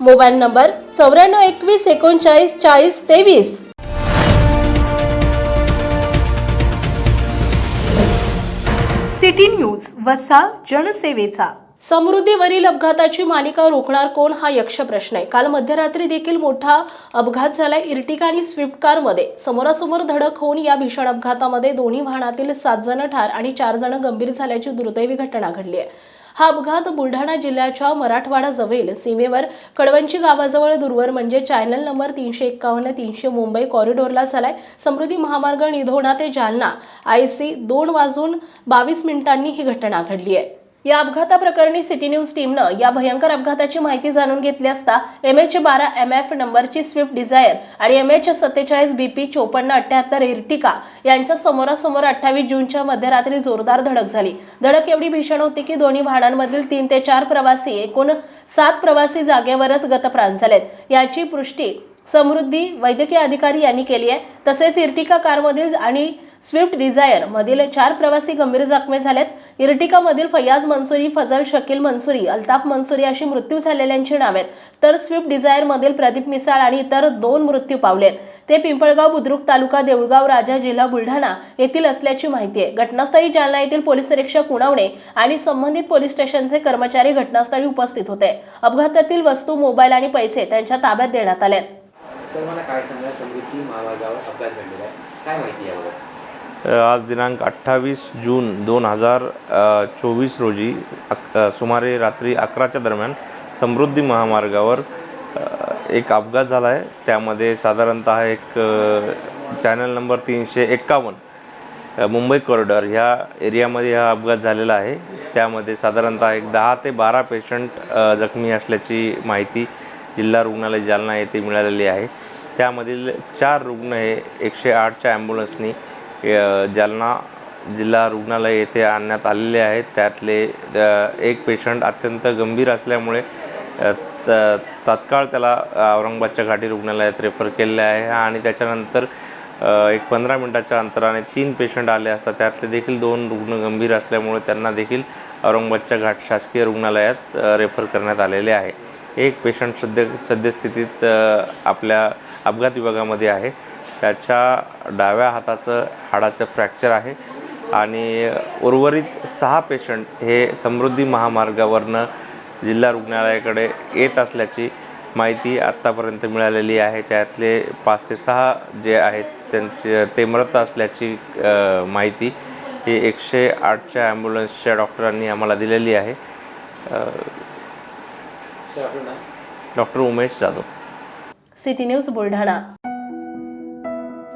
Mobile number चौऱ्याण्णव एकवीस एकोणचाळीस चाळीस तेवीस. सिटी न्यूज वसा जनसेवेचा. समृद्धीवरील अपघाताची मालिका रोखणार कोण हा यक्ष प्रश्न आहे. काल मध्यरात्री देखील मोठा अपघात झालाय इर्टिका आणि स्विफ्ट कारमध्ये. समोरासमोर धडक होऊन या भीषण अपघातामध्ये दोन्ही वाहनातील सात जण ठार आणि चार जण गंभीर झाल्याची दुर्दैवी घटना घडली आहे. हा अपघात बुलढाणा जिल्ह्याच्या मराठवाडा जवळील सीमेवर. कडवंची गावाजवळ दूरवर म्हणजे चॅनल नंबर तीनशे एक्कावन्न तीनशे मुंबई कॉरिडॉरला झालाय. समृद्धी महामार्ग निधोणा ते जालना. आय सी दोन वाजून बावीस मिनिटांनी ही घटना घडली आहे. या अपघाताप्रकरणी सिटी न्यूज टीमनं या भयंकर अपघाताची माहिती जाणून घेतली असता एम एच बारा एम एफ नंबरची स्विफ्ट डिझायर आणि एम एच सत्तेचाळीस बी पी चोपन्न अठ्ठ्याहत्तर इर्टिका यांच्या समोरासमोर अठ्ठावीस जूनच्या मध्यरात्री जोरदार धडक झाली. धडक एवढी भीषण होती की दोन्ही वाहनांमधील तीन ते चार प्रवासी एकूण सात प्रवासी जागेवरच गतप्राण झालेत. याची पुष्टी समृद्धी वैद्यकीय अधिकारी यांनी केली आहे. तसेच इर्टिका कारमधील आणि स्विफ्ट डिझायर मधील चार प्रवासी गंभीर जखमी झालेत. इर्टिकामधील फयाज मंसुरी फजल शकील मंसुरी अल्ताफ मंसुरी अशी मृत्यू झालेल्यांची नावे आहेत तर स्विफ्ट डिझायर मधील प्रदीप मिसाळ आणि इतर दोन मृत्यू पावलेत. ते पिंपळगाव बुद्रुक तालुका देऊळगाव राजा जिल्हा बुलढाणा येथील असल्याची माहिती आहे. घटनास्थळी जालना येथील पोलीस निरीक्षक उणावणे आणि संबंधित पोलीस स्टेशनचे कर्मचारी घटनास्थळी उपस्थित होते. अपघातातील वस्तू मोबाईल आणि पैसे त्यांच्या ताब्यात देण्यात आले सर मला काय सांगा समृद्धी महामार्गावर अपघात घडलेला आहे. काय माहिती आहे याबाबत? आज दिनांक अठ्ठावीस जून दोन हजार चोवीस रोजी अक सुमारे रात्री अकराच्या दरम्यान समृद्धी महामार्गावर एक अपघात झाला आहे त्यामध्ये साधारणतः एक चॅनल नंबर तीनशे एक्कावन्न मुंबई कॉरिडॉर ह्या एरियामध्ये हा अपघात झालेला आहे. त्यामध्ये साधारणतः एक दहा ते बारा पेशंट जखमी असल्याची माहिती जिल्हा रुग्णालय जालना येथे मिळालेली आहे. त्यामधील चार रुग्ण हे एकशे आठच्या ॲम्ब्युलन्सनी जालना जिल्हा रुग्णालय येथे आणण्यात आलेले आहेत. त्यातले एक पेशंट अत्यंत गंभीर असल्यामुळे त तात्काळ त्याला औरंगाबादच्या घाटी रुग्णालयात रेफर केलेले आहे आणि त्याच्यानंतर एक पंधरा मिनटाच्या अंतराने तीन पेशंट आले असतात त्यातले देखील दोन रुग्ण गंभीर असल्यामुळे त्यांना देखील औरंगाबादच्या घाट शासकीय रुग्णालयात रेफर करण्यात आलेले आहे. एक पेशंट सद्य सद्यस्थितीत आपल्या अपघात विभागामध्ये आहे. त्याच्या डाव्या हाताचं हाडाचं फ्रॅक्चर आहे आणि उर्वरित सहा पेशंट हे समृद्धी महामार्गावरनं जिल्हा रुग्णालयाकडे येत असल्याची माहिती आत्तापर्यंत मिळालेली आहे. त्यातले पाच ते सहा जे आहेत त्यांचे ते मृत असल्याची माहिती ही एकशे आठच्या ॲम्ब्युलन्सच्या डॉक्टरांनी आम्हाला दिलेली आहे. Doctor Umesh Jadhav. City news Buldhana.